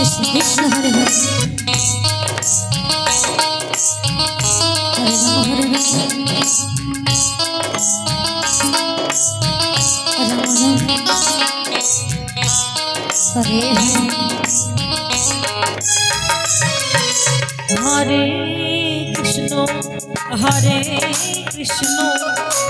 Krishna Krishna Hare Hare Hare Ram Hare Ram Ram Ram Hare Hare Hare